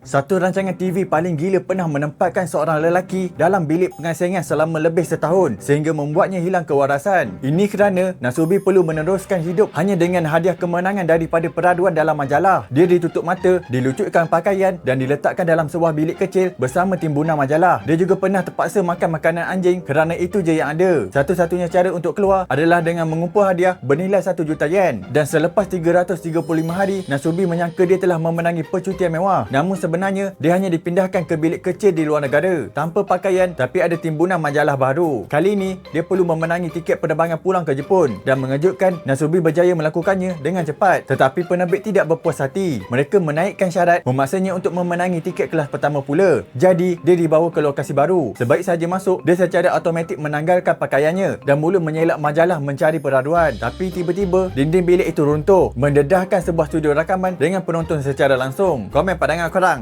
Satu rancangan TV paling gila pernah menempatkan seorang lelaki dalam bilik pengasingan selama lebih setahun sehingga membuatnya hilang kewarasan. Ini kerana Nasubi perlu meneruskan hidup hanya dengan hadiah kemenangan daripada peraduan dalam majalah. Dia ditutup mata, dilucutkan pakaian dan diletakkan dalam sebuah bilik kecil bersama timbunan majalah. Dia juga pernah terpaksa makan makanan anjing kerana itu je yang ada. Satu-satunya cara untuk keluar adalah dengan mengumpul hadiah bernilai 1 juta yen. Dan selepas 335 hari, Nasubi menyangka dia telah memenangi percutian mewah. Namun sebenarnya dia hanya dipindahkan ke bilik kecil di luar negara tanpa pakaian tapi ada timbunan majalah baru. Kali ini dia perlu memenangi tiket penerbangan pulang ke Jepun dan mengejutkan Nasubi berjaya melakukannya dengan cepat. Tetapi penerbit tidak berpuas hati. Mereka menaikkan syarat memaksanya untuk memenangi tiket kelas pertama pula. Jadi dia dibawa ke lokasi baru. Sebaik saja masuk, dia secara automatik menanggalkan pakaiannya dan mula menyelak majalah mencari peraduan. Tapi tiba-tiba dinding bilik itu runtuh, mendedahkan sebuah studio rakaman dengan penonton secara langsung. Komen pandangan korang.